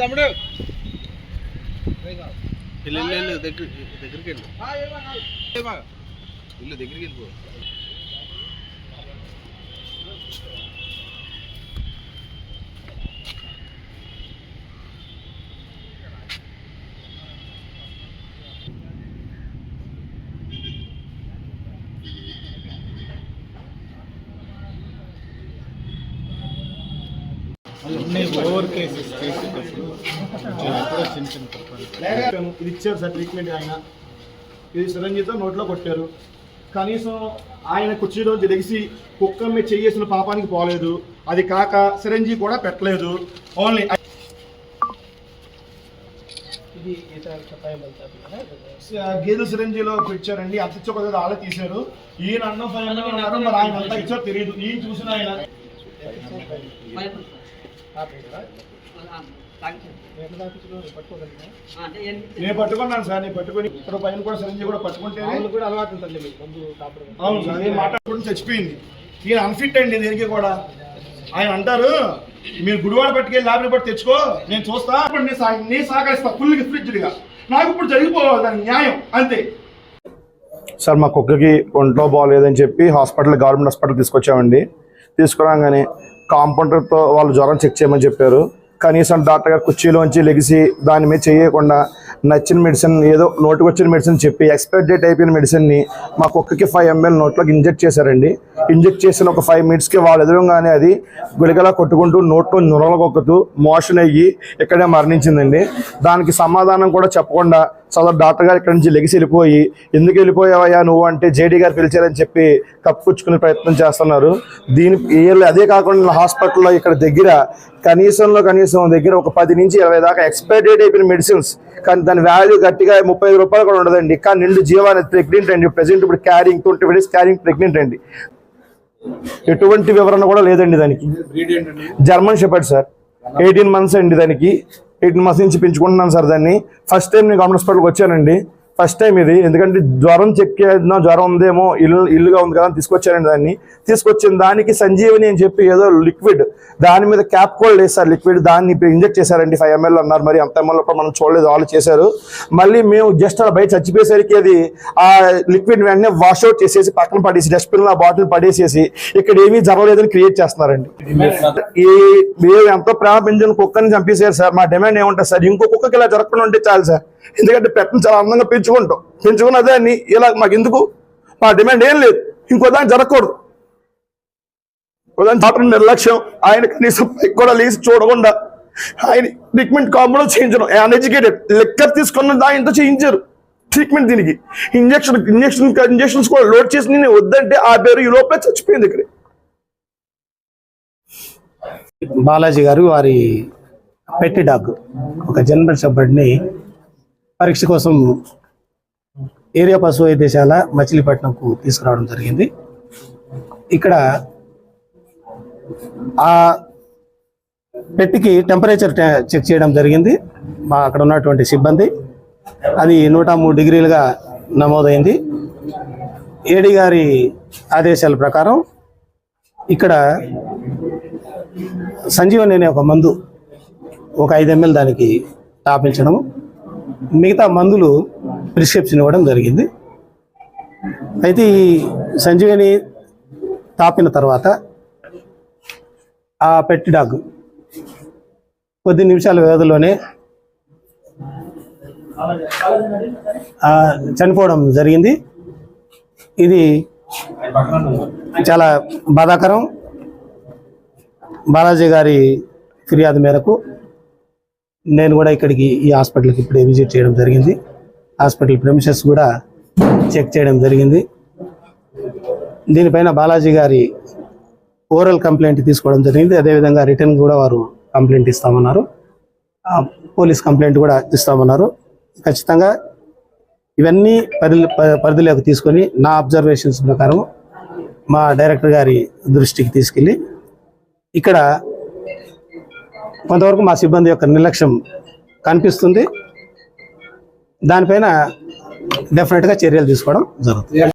తమ్ముడు. ఇల్లు ఇల్లు ఇల్లు దగ్గర దగ్గరికి వెళ్ళు? ఇల్లు దగ్గరికి వెళ్ళిపో. ఓవర్ కేసెస్ చేసేటప్పుడు ఎప్పుడో చిన్న చిన్న తప్పులు. ఇది ఇచ్చారు సార్ ట్రీట్మెంట్ ఆయన. ఇది సిరంజితో నోట్లో కొట్టారు. కనీసం ఆయన కుర్చీలోంచి లెగిసి కుక్క మీద చేసిన పాపానికి పోలేదు. అది కాక సిరంజి కూడా పెట్టలేదు. ఓన్లీ గేదె సిరంజిలో ఇచ్చారండి అంత ఇచ్చే కొద్దిగా వాళ్ళే తీశారు. ఈయన అన్నం అన్నారు మరి ఆయన అంతా ఇచ్చారో తెలియదు. ఈయన చూసిన ఆయన. నేను పట్టుకున్నాను సార్ నేను పట్టుకొని ఇక్కడ పైన కూడా సిరంజి కూడా పట్టుకుంటే కూడా అలవాటు ఉంటుంది అవును సార్ నేను మాట్లాడుకుంటూ చచ్చిపోయింది. ఈయన అన్ఫిట్ అండి దేనికి కూడా. ఆయన అంటారు మీరు గుడివాడ పట్టుకెళ్ళి ల్యాబ్ రిపోర్ట్ తెచ్చుకో నేను చూస్తా ఇప్పుడు నేను నేను సహకరిస్తా ఫుల్గా నాకు ఇప్పుడు జరిగిపోవాలి దాని న్యాయం అంతే. సార్ మా కుక్కకి ఒంట్లో బాగోలేదని చెప్పి హాస్పిటల్ గవర్నమెంట్ హాస్పిటల్ తీసుకొచ్చామండి. తీసుకురాగానే కాంపౌండర్తో వాళ్ళు జ్వరం చెక్ చేయమని చెప్పారు. కనీసం డాక్టర్ గారు కుర్చీలోంచి లెగిసి దాని మీద చేయకుండా నచ్చిన మెడిసిన్ ఏదో నోటికి వచ్చిన మెడిసిన్ చెప్పి ఎక్స్పైర్ డేట్ అయిపోయిన మెడిసిన్ని మా కుక్కకి ఫైవ్ ఎంఎల్ నోట్లోకి ఇంజెక్ట్ చేశారండి. ఇంజెక్ట్ చేసిన ఒక ఫైవ్ మినిట్స్కి వాళ్ళు ఎదురుగానే అది గులిగలా కొట్టుకుంటూ నోట్లో నురలకొక్కుతూ మోషన్ అయ్యి ఇక్కడే మరణించిందండి. దానికి సమాధానం కూడా చెప్పకుండా సదరు డాక్టర్ గారు ఇక్కడ నుంచి లెగిసి వెళ్ళిపోయి ఎందుకు వెళ్ళిపోయావయ్యా నువ్వు? అంటే జేడీ గారు పిలిచారని చెప్పి కప్పుచ్చుకునే ప్రయత్నం చేస్తున్నారు. దీని వీళ్ళు అదే కాకుండా హాస్పిటల్లో ఇక్కడ దగ్గర కనీసంలో కనీసం దగ్గర ఒక పది నుంచి ఇరవై దాకా ఎక్స్పైర్ డేట్ అయిపోయిన మెడిసిన్స్ కానీ దాని వాల్యూ గట్టిగా ముప్పై ఐదు రూపాయలు కూడా ఉండదండి. కానీ నిండు జీవాన్ని ప్రెగ్నెంట్ అండి. ప్రెసెంట్ ఇప్పుడు carrying twenty days carrying pregnant అండి. ఎటువంటి వివరణ కూడా లేదండి దానికి. German shepherd sir. Eighteen months అండి దానికి. ఎయిట్ మంత్స్ నుంచి పెంచుకుంటున్నాను సార్ దాన్ని. ఫస్ట్ టైం నేను గవర్నమెంట్ హాస్పిటల్కి వచ్చానండి. ఫస్ట్ టైం ఇది. ఎందుకంటే జ్వరం చెక్ చేద్దాం జ్వరం ఉందేమో ఇల్లు ఇల్లుగా ఉంది కదా అని తీసుకొచ్చానండి దాన్ని. తీసుకొచ్చిన దానికి సంజీవని అని చెప్పి ఏదో లిక్విడ్ దాని మీద క్యాప్ కూడా వేస్తారు సార్ లిక్విడ్ దాన్ని ఇంజెక్ట్ చేశారండి ఫైవ్ ఎంఎల్ అన్నారు. మరి అంత ఎంఎల్ మనం చూడలేదు వాళ్ళు చేశారు. మళ్ళీ మేము జస్ట్ అలా బయట చచ్చిపోయేసరికి అది ఆ లిక్విడ్ వెంటనే వాష్ అవుట్ చేసేసి పక్కన పడేసి డస్ట్బిన్ ఆ బాటిల్ పడేసేసి ఇక్కడ ఏమీ జరగలేదని క్రియేట్ చేస్తున్నారండి. ఈ మేము ఎంతో ప్రేమ పెంచిన కుక్కని చంపేశారు సార్. మా డిమాండ్ ఏముంటుంది సార్? ఇంకో కుక్కకి ఇలా జరగకుండా ఉంటే చాలు సార్. ఎందుకంటే పెట్టని చాలా అందంగా పెంచుకుంటాం. పెంచుకున్న దాన్ని ఇలా మాకు ఎందుకు మా డిమాండ్ ఏం లేదు. ఇంకో దాన్ని జరగకూడదు. ఉదయం డాక్టర్ నిర్లక్ష్యం. ఆయన కనీసం పైకి కూడా లేచి చూడకుండా ఆయన ట్రీట్మెంట్ కాంపౌండ్ చేయించడం. అన్ఎడ్యుకేటెడ్. లెక్కర్ తీసుకున్న దానితో చేయించారు. ట్రీట్మెంట్ దీనికి. ఇంజక్షన్ ఇంజక్షన్ ఇంజక్షన్స్ కూడా లోడ్ చేసి నేను వద్దంటే ఆ పేరు ఈ లోపల చచ్చిపోయింది ఇక్కడ. బాలాజీ గారు వారి పెట్టి డాగ్. ఒక జన్మల్ షెపర్డ్ని పరీక్ష కోసం ఏరియా పశు వైద్యశాల మచిలీపట్నంకు తీసుకురావడం జరిగింది. ఇక్కడ ఆ పెట్టికి టెంపరేచర్ చెక్ చేయడం జరిగింది. మా అక్కడ ఉన్నటువంటి సిబ్బంది. అది నూట మూడు డిగ్రీలుగా నమోదైంది. ఏడి గారి ఆదేశాల ప్రకారం ఇక్కడ సంజీవని అనే ఒక మందు ఒక ఐదు ఎంఎల్ దానికి తాపించడం మిగతా మందులు ప్రిస్క్రిప్షన్ ఇవ్వడం జరిగింది. అయితే ఈ సంజీవిని తాపిన తర్వాత ఆ పెట్టి డాగ్ కొద్ది నిమిషాల వ్యవధిలోనే చనిపోవడం జరిగింది. ఇది చాలా బాధాకరం. బాలాజీ గారి ఫిర్యాదు మేరకు నేను కూడా ఇక్కడికి ఈ హాస్పిటల్కి ఇప్పుడే విజిట్ చేయడం జరిగింది. హాస్పిటల్ ప్రెమిసెస్ కూడా చెక్ చేయడం జరిగింది. దీనిపైన బాలాజీ గారి ఓరల్ కంప్లైంట్ తీసుకోవడం జరిగింది. అదేవిధంగా రిటర్న్ కూడా వారు కంప్లైంట్ ఇస్తామన్నారు. పోలీస్ కంప్లైంట్ కూడా ఇస్తామన్నారు. ఖచ్చితంగా ఇవన్నీ పరి ప- పరిధిలోకి తీసుకొని నా అబ్జర్వేషన్స్ ప్రకారం మా డైరెక్టర్ గారి దృష్టికి తీసుకెళ్ళి ఇక్కడ కొంతవరకు మా సిబ్బంది యొక్క నిర్లక్ష్యం కనిపిస్తుంది. దానిపైన డెఫినెట్గా చర్యలు తీసుకోవడం జరుగుతుంది.